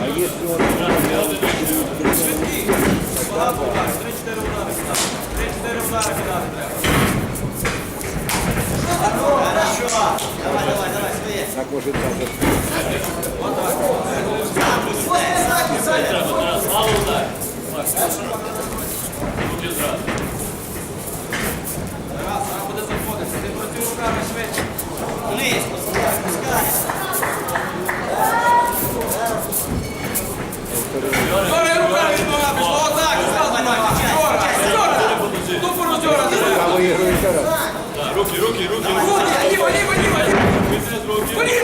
А если он... Три-чотири удари кидати. Три-чотири удари кидати треба. Хорошо. Давай, давай, давай, своє. На кожен там. Отак. Мало удар. Раз, зараз буде заходити. Ти проти руками швидше. Вниз, Руки, руки, руки. Руки, ліво, ліво, ліво. Поліція з руки.